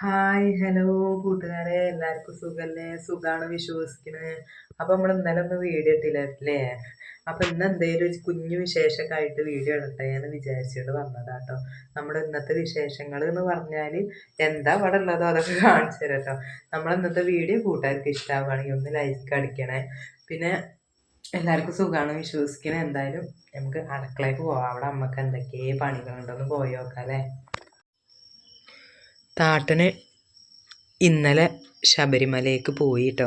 Hi hello കൂട്ടുകാരെ. എല്ലാവർക്കും സുഖല്ലേ? സുഖമാണ് വിശ്വസിക്കുന്നത് അപ്പം നമ്മൾ ഇന്നലെ ഒന്ന് വീഡിയോ ഇട്ടില്ലേ അപ്പം ഇന്ന് എന്തെങ്കിലും ഒരു കുഞ്ഞു വിശേഷമൊക്കെ ആയിട്ട് വീഡിയോ ഇടട്ടെ എന്ന് വിചാരിച്ചിട്ട് വന്നതാട്ടോ നമ്മുടെ ഇന്നത്തെ വിശേഷങ്ങൾ എന്ന് പറഞ്ഞാൽ എന്താ അവിടെ ഉള്ളതോ അതൊക്കെ കാണിച്ചു തരാം കേട്ടോ നമ്മൾ ഇന്നത്തെ വീഡിയോ കൂട്ടുകാർക്ക് ഇഷ്ടമാവുകയാണെങ്കിൽ ഒന്ന് ലൈക്ക് അടിക്കണേ. പിന്നെ എല്ലാവർക്കും സുഖമാണ് വിശ്വസിക്കണേ? എന്തായാലും നമുക്ക് അടുക്കളയ്ക്ക് പോവാം. അവിടെ അമ്മയ്ക്ക് എന്തൊക്കെ പണികളുണ്ടോന്ന് പോയി നോക്കാം അല്ലേ? താട്ടന് ഇന്നലെ ശബരിമലയിലേക്ക് പോയി കേട്ടോ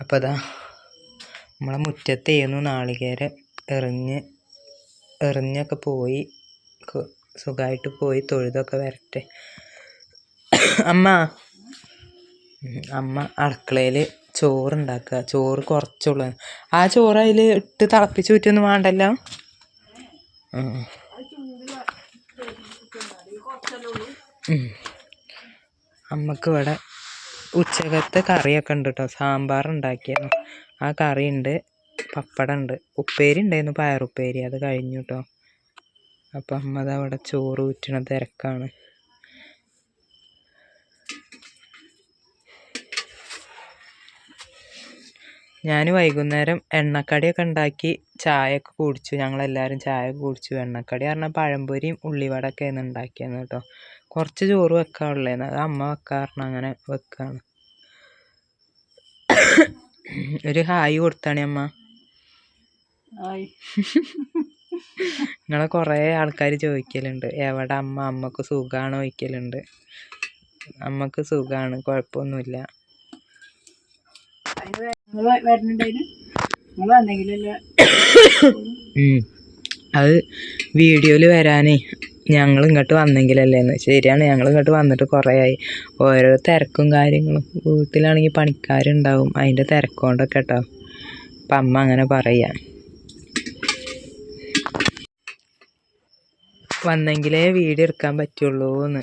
അപ്പോൾ അതാ നമ്മളെ മുറ്റത്തേന്നു നാളികേരം എറിഞ്ഞ് എറിഞ്ഞൊക്കെ പോയി സുഖമായിട്ട് പോയി തൊഴുതൊക്കെ വരട്ടെ. അമ്മ അമ്മ അടുക്കളയിൽ ചോറുണ്ടാക്കുക ചോറ് കുറച്ചുള്ള. ആ ചോറ് അതിൽ ഇട്ട് തിളപ്പിച്ച് ഊറ്റൊന്നും വേണ്ടല്ലോ? അമ്മയ്ക്ക് ഇവിടെ ഉച്ചകത്തെ കറിയൊക്കെ ഉണ്ട് കേട്ടോ സാമ്പാർ ഉണ്ടാക്കിയാണ് ആ കറി ഉണ്ട് പപ്പടം ഉണ്ട്. ഉപ്പേരി ഉണ്ടായിരുന്നു പയറുപ്പേരി. അത് കഴിഞ്ഞു കേട്ടോ അപ്പം അമ്മ അവിടെ ചോറ് ഊറ്റണ തിരക്കാണ്. ഞാൻ വൈകുന്നേരം എണ്ണക്കടിയൊക്കെ ഉണ്ടാക്കി ചായയൊക്കെ കുടിച്ചു. ഞങ്ങളെല്ലാവരും ചായ കുടിച്ചു. എണ്ണക്കടി പറഞ്ഞാൽ പഴംപൊരിയും ഉള്ളിവടയൊക്കെ ആയിരുന്നു ഉണ്ടാക്കിയത് കേട്ടോ കുറച്ച് ചോറ് വെക്കാനുള്ളേന്ന്. അത് അമ്മ വെക്കാറുണ്ട് അങ്ങനെ വെക്കാണ്. ഒരു ഹായ് കൊടുത്താണ് അമ്മ. നിങ്ങളെ കുറേ ആൾക്കാർ ചോദിക്കലുണ്ട്. എവിടെ അമ്മ? അമ്മയ്ക്ക് സുഖമാണ് ചോദിക്കലുണ്ട്. അമ്മയ്ക്ക് സുഖമാണ് കുഴപ്പമൊന്നുമില്ല. അത് വീഡിയോയിൽ വരാനേ ഞങ്ങൾ ഇങ്ങോട്ട് വന്നെങ്കിലല്ലേന്ന് ശരിയാണ് ഞങ്ങൾ ഇങ്ങോട്ട് വന്നിട്ട് കുറേ ആയി ഓരോ തിരക്കും കാര്യങ്ങളും വീട്ടിലാണെങ്കിൽ പണിക്കാരുണ്ടാവും അതിന്റെ തിരക്കുകൊണ്ടൊക്കെ കേട്ടോ അപ്പം അമ്മ അങ്ങനെ പറയാ. വന്നെങ്കിലേ വീഡിയോ എടുക്കാൻ പറ്റുള്ളൂ എന്ന്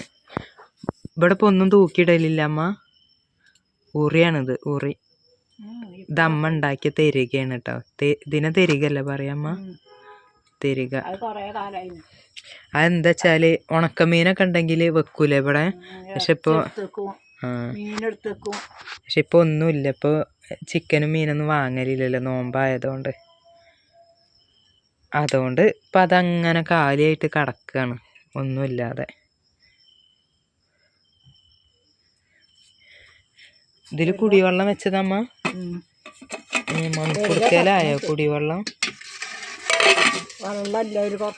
ഇവിടെ ഇപ്പോൾ ഒന്നും തൂക്കിയിടലില്ല അമ്മ. ഉറിയാണിത് ഉറി. ഇത് അമ്മ തരികയാണ് തെരുകയാണ് കേട്ടോ ഇതിനെ തരികയല്ലേ പറയാമ്മ തെരുക. അതെന്താ വെച്ചാൽ ഉണക്കമീനൊക്കെ ഉണ്ടെങ്കിൽ വെക്കൂലേ ഇവിടെ? പക്ഷെ ഇപ്പൊ പക്ഷെ ഇപ്പൊ ഒന്നുമില്ല. ഇപ്പൊ ചിക്കനും മീനൊന്നും വാങ്ങലില്ലല്ലോ നോമ്പായതുകൊണ്ട്. അതുകൊണ്ട് ഇപ്പൊ അതങ്ങനെ കാലിയായിട്ട് കിടക്കുകയാണ് ഒന്നുമില്ലാതെ. ഇതിൽ കുടിവെള്ളം വെച്ചതമ്മ മൺകുടുക്കലായോ കുടിവെള്ളം?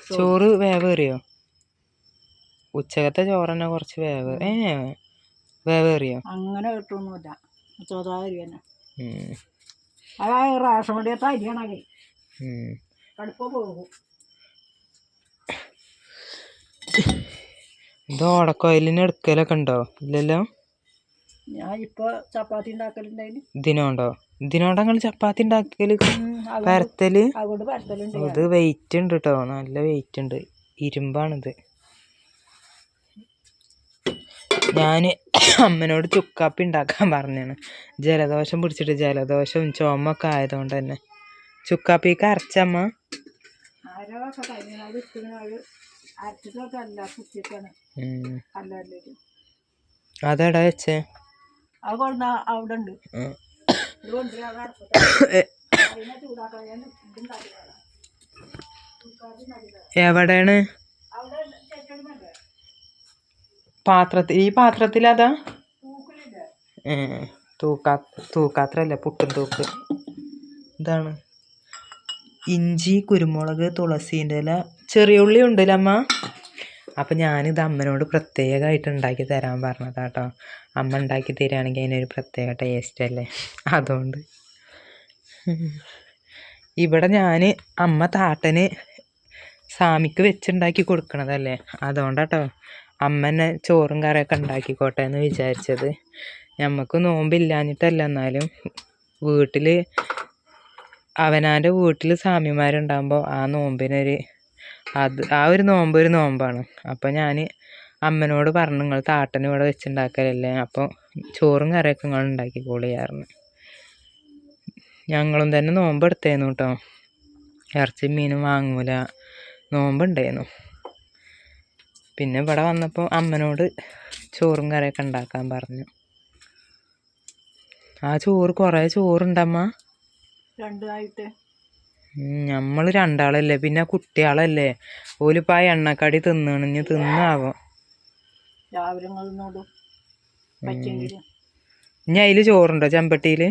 ചോറ് വേവേറിയോ ഉച്ചകത്തെ ചോറ് തന്നെ കുറച്ച് വേവ്. ഏ വേവേറിയോ അങ്ങനെ കിട്ടൊന്നുമില്ല തന്നെ. അതായത് റേഷൻ കടയത്തെ അരിയാണേ കടുപ്പം പോകും. ഇത് ഓടക്കോയിലിന് എടുക്കലൊക്കെ ഉണ്ടോ? ഇല്ലല്ലോ? ഞാൻ ഇപ്പൊ ചപ്പാത്തി ഉണ്ടാക്കലുണ്ടായിന്. ഇതിനോണ്ടോ? ഇതിനോണ്ട് ചപ്പാത്തി ഉണ്ടാക്കൽ. പരത്തൽ. അതുകൊണ്ട് പരത്തലുണ്ട് ഇത് വെയിറ്റ് ഉണ്ട് കേട്ടോ നല്ല വെയിറ്റ് ഉണ്ട്. ഇരുമ്പാണിത്. ഞാൻ അമ്മനോട് ചുക്കാപ്പി ഉണ്ടാക്കാൻ പറഞ്ഞാണ്. ജലദോഷം പിടിച്ചിട്ട് ജലദോഷവും ചുമൊക്കെ ആയതുകൊണ്ട് തന്നെ. ചുക്കാപ്പിക്ക് അരച്ചമ്മ? അതെടാ വെച്ചേ. അത് അവിടെ ഉണ്ട്. എവിടെയാണ്? പാത്രത്തിൽ ഈ പാത്രത്തിൽ അതാ? തൂക്കാ തൂക്കാത്രല്ല പുട്ടും തൂക്ക്. ഇതാണ്. ഇഞ്ചി കുരുമുളക് തുളസീന്റെ ഇല ചെറിയ ഉള്ളി ഉണ്ടല്ലേ അമ്മ? അപ്പം ഞാനിത് അമ്മനോട് പ്രത്യേകമായിട്ട് ഉണ്ടാക്കി തരാൻ പറഞ്ഞതാട്ടോ. അമ്മ ഉണ്ടാക്കി തരികയാണെങ്കിൽ അതിനൊരു പ്രത്യേക ടേസ്റ്റ് അല്ലേ? അതുകൊണ്ട്. ഇവിടെ ഞാൻ അമ്മ താട്ടന് സാമിക്ക് വെച്ചുണ്ടാക്കി കൊടുക്കണതല്ലേ? അതുകൊണ്ടാട്ടോ അമ്മനെ ചോറും കറിയൊക്കെ ഉണ്ടാക്കിക്കോട്ടെ എന്ന് വിചാരിച്ചത്. നമുക്ക് നോമ്പില്ലാഞ്ഞിട്ടല്ല എന്നാലും വീട്ടിൽ അവനാന്റെ വീട്ടിൽ സ്വാമിമാരുണ്ടാകുമ്പോൾ ആ നോമ്പിനൊരു അത് ആ ഒരു നോമ്പ് ഒരു നോമ്പാണ്. അപ്പോൾ ഞാൻ അമ്മനോട് പറഞ്ഞു നിങ്ങൾ താട്ടന് ഇവിടെ വെച്ചുണ്ടാക്കലല്ലേ? അപ്പോൾ ചോറും കറിയൊക്കെ നിങ്ങൾ ഉണ്ടാക്കിക്കോളിയായിരുന്നു ഞങ്ങളും തന്നെ നോമ്പ് എടുത്തായിരുന്നു കേട്ടോ ഇറച്ചി മീനും വാങ്ങൂല. നോമ്പുണ്ടായിരുന്നു പിന്നെ ഇവിടെ വന്നപ്പോൾ അമ്മനോട് ചോറും കറിയൊക്കെ ഉണ്ടാക്കാൻ പറഞ്ഞു. ആ ചോറ് കുറേ ചോറുണ്ടമ്മ? രണ്ടായിട്ട് നമ്മൾ രണ്ടാളല്ലേ പിന്നെ കുട്ടികളല്ലേ ഓലിപ്പോൾ ആ എണ്ണക്കടി തിന്നണം ഇനി തിന്നാവോ? ഇനി അതിൽ ചോറുണ്ടോ ചെമ്പട്ടിയിൽ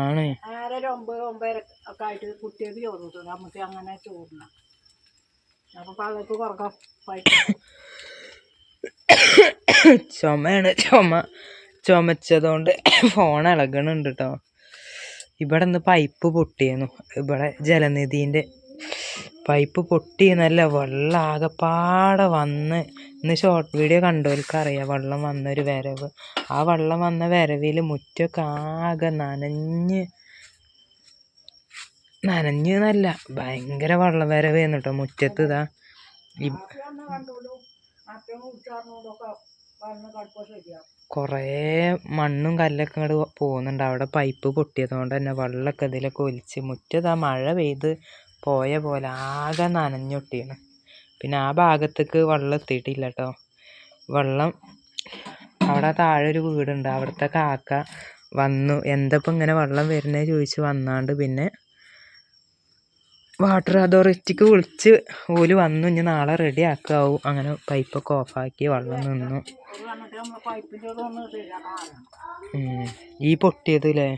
ആണ്. ആരൊരു ഒമ്പത് ഒമ്പതര ഒക്കെ ആയിട്ട് കുട്ടികൾക്ക് ചോറ് കിട്ടും നമുക്ക് അങ്ങനെ ചോറിന അപ്പോൾ പള്ളക്ക് കുറക്കാം പൈസ ചുമയാണ് ചുമ ചുമച്ചതുകൊണ്ട് ഫോൺ ഇളകണുണ്ട് കേട്ടോ ഇവിടെ നിന്ന് പൈപ്പ് പൊട്ടിയിരുന്നു ഇവിടെ ജലനിധീന്റെ പൈപ്പ് പൊട്ടിയെന്നല്ല നല്ല വെള്ളം ആകെപ്പാടെ വന്ന് ഇന്ന് ഷോർട്ട് വീഡിയോ കണ്ടവർക്ക് അറിയാം വെള്ളം വന്നൊരു വരവ്. ആ വെള്ളം വന്ന വരവിൽ മുറ്റമൊക്കെ ആകെ നനഞ്ഞ് നനഞ്ഞെന്നല്ല ഭയങ്കര വെള്ളം വരവേന്ന് കേട്ടോ മുറ്റത്ത് ഇതാ. ശരിയാവും കുറേ മണ്ണും കല്ലൊക്കെ ഇങ്ങോട്ട് പോകുന്നുണ്ട്. അവിടെ പൈപ്പ് പൊട്ടിയതുകൊണ്ട് തന്നെ വെള്ളമൊക്കെ ഇതിലൊക്കെ ഒലിച്ച് മുറ്റത്താ മഴ പെയ്ത് പോയ പോലെ ആകെ നനഞ്ഞൊട്ടിയാണ് പിന്നെ ആ ഭാഗത്തേക്ക് വെള്ളം എത്തിയിട്ടില്ല കേട്ടോ. വെള്ളം അവിടെ താഴെ ഒരു വീടുണ്ട്. അവിടുത്തെ കാക്ക വന്നു. എന്താ ഇങ്ങനെ വെള്ളം വരുന്നത് ചോദിച്ച് വന്നാണ്ട് പിന്നെ വാട്ടർ അതോറിറ്റിക്ക് വിളിച്ച് ഓൽ വന്നു ഇനി നാളെ റെഡി ആക്കാവും. അങ്ങനെ പൈപ്പൊക്കെ ഓഫാക്കി വെള്ളം നിന്നു. ഈ പൊട്ടിയത് അല്ലേ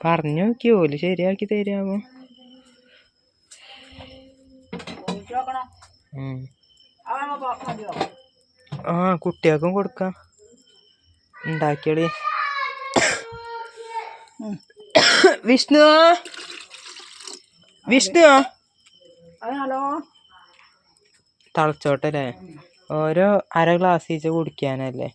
പറഞ്ഞു നോക്കി ഓൽ ശരിയാക്കി തരാമോ ആ കുട്ടികൾക്കും കൊടുക്കാം. ഉണ്ടാക്കിയടി. വിഷ്ണു വിഷ്ണു അത് ഹലോ. തളച്ചോട്ടല്ലേ? ഓരോ അര ഗ്ലാസ് വെച്ച് കുടിക്കാനല്ലേ?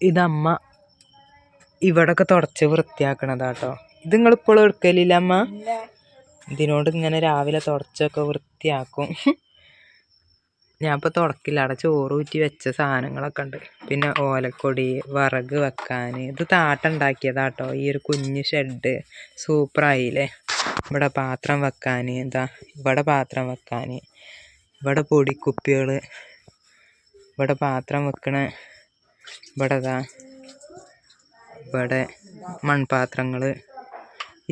ഇതമ്മ ഇവിടൊക്കെ തുടച്ച് വൃത്തിയാക്കണതാട്ടോ. ഇത് നിങ്ങൾ ഇപ്പോൾ എടുക്കലില്ല അമ്മ? ഇതിനോട് ഇങ്ങനെ രാവിലെ തുടച്ചൊക്കെ വൃത്തിയാക്കും. ഞാൻ ഇപ്പോൾ തുടക്കില്ല. അവിടെ ചോറ് ഊറ്റി വെച്ച സാധനങ്ങളൊക്കെ ഉണ്ട്. പിന്നെ ഓലക്കൊടി വിറക് വെക്കാൻ. ഇത് താട്ടുണ്ടാക്കിയതാട്ടോ ഈ ഒരു കുഞ്ഞ് ഷെഡ് സൂപ്പറായില്ലേ ഇവിടെ പാത്രം വെക്കാൻ എന്താ ഇവിടെ പാത്രം വെക്കാൻ ഇവിടെ പൊടിക്കുപ്പികൾ ഇവിടെ പാത്രം വെക്കണ ഇവിടെ ഇവിടെ മൺപാത്രങ്ങൾ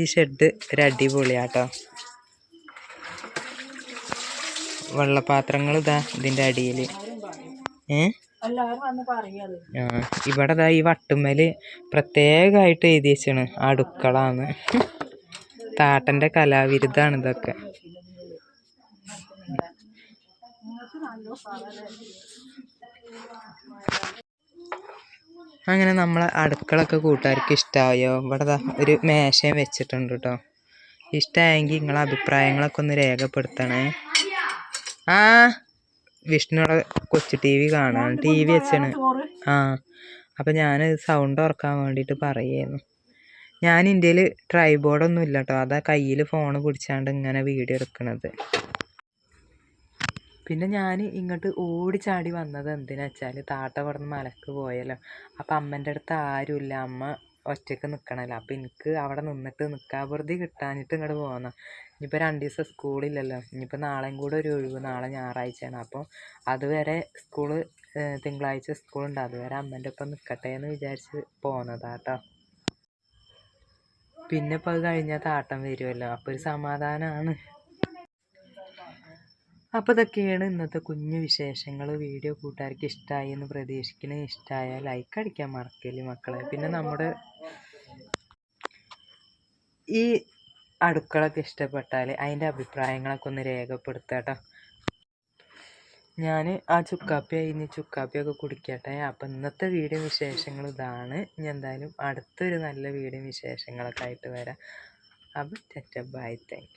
ഈ ഷെഡ് ഒരു അടിപൊളിയാട്ടോ. വെള്ളപാത്രങ്ങൾ ഇതാ ഇതിന്റെ അടിയിൽ. ഏ? ആ ഇവിടെ ഇതാ ഈ വട്ടുമ്മൽ പ്രത്യേകമായിട്ട് എഴുതി വെച്ചാണ്. അടുക്കളാന്ന് താട്ടന്റെ കലാവിരുദ്ധാണ് ഇതൊക്കെ. അങ്ങനെ നമ്മളെ അടുക്കളൊക്കെ കൂട്ടുകാർക്ക് ഇഷ്ടമായോ ഇവിടെ ഒരു മേശയും വെച്ചിട്ടുണ്ട് കേട്ടോ. ഇഷ്ടമായെങ്കിൽ നിങ്ങളെ അഭിപ്രായങ്ങളൊക്കെ ഒന്ന് രേഖപ്പെടുത്തണേ. ആ വിഷ്ണുടെ കൊച്ചു ടി വി കാണാൻ. ടി വി വെച്ചാണ്. ആ അപ്പം ഞാൻ സൗണ്ട് ഉറക്കാൻ വേണ്ടിയിട്ട് പറയായിരുന്നു ഞാൻ ഇന്ത്യയിൽ ട്രൈബോർഡൊന്നും ഇല്ല കേട്ടോ അതാ കയ്യിൽ ഫോൺ പിടിച്ചാണ്ട് ഇങ്ങനെ വീഡിയോ എടുക്കണത്. പിന്നെ ഞാൻ ഇങ്ങോട്ട് ഓടിച്ചാടി വന്നത് എന്തിനാ വെച്ചാൽ താട്ട നിന്ന് മലക്ക് പോയല്ലോ. അപ്പം അമ്മന്റെ അടുത്ത് ആരുമില്ല. അമ്മ ഒറ്റയ്ക്ക് നിൽക്കണല്ലോ അപ്പം എനിക്ക് അവിടെ നിന്നിട്ട് നിൽക്കാൻ വെറുതെ കിട്ടാഞ്ഞിട്ട് ഇങ്ങോട്ട് പോന്ന ഇനിയിപ്പോൾ രണ്ട് ദിവസം സ്കൂളില്ലല്ലോ ഇനിയിപ്പോൾ നാളെയും കൂടെ ഒരു ഒഴിവ്. നാളെ ഞായറാഴ്ചയാണ്. അപ്പോൾ അതുവരെ സ്കൂൾ തിങ്കളാഴ്ച സ്കൂളുണ്ട് അതുവരെ അമ്മേന്റെ ഒപ്പം നിൽക്കട്ടെ എന്ന് വിചാരിച്ച് പോന്നതാട്ടോ പിന്നെ ഇപ്പോൾ അത് കഴിഞ്ഞാൽ താട്ടം വരുമല്ലോ അപ്പോൾ ഒരു സമാധാനമാണ് അപ്പോൾ ഇതൊക്കെയാണ് ഇന്നത്തെ കുഞ്ഞു വിശേഷങ്ങൾ വീഡിയോ കൂട്ടുകാർക്ക് ഇഷ്ടമായി എന്ന് പ്രതീക്ഷിക്കുന്ന ഇഷ്ടമായ ലൈക്ക് അടിക്കാൻ മറക്കല്ലേ മക്കളെ. പിന്നെ നമ്മുടെ ഈ അടുക്കളൊക്കെ ഇഷ്ടപ്പെട്ടാൽ അതിന്റെ അഭിപ്രായങ്ങളൊക്കെ ഒന്ന് രേഖപ്പെടുത്തുക ഞാൻ ആ ചുക്കാപ്പി കഴിഞ്ഞ് ചുക്കാപ്പിയൊക്കെ കുടിക്കട്ടെ. അപ്പം ഇന്നത്തെ വീഡിയോ വിശേഷങ്ങൾ ഇതാണ്. ഞാൻ എന്തായാലും അടുത്തൊരു നല്ല വീഡിയോ വിശേഷങ്ങളൊക്കെ ആയിട്ട് വരാം. അപ്പം ബൈ താങ്ക്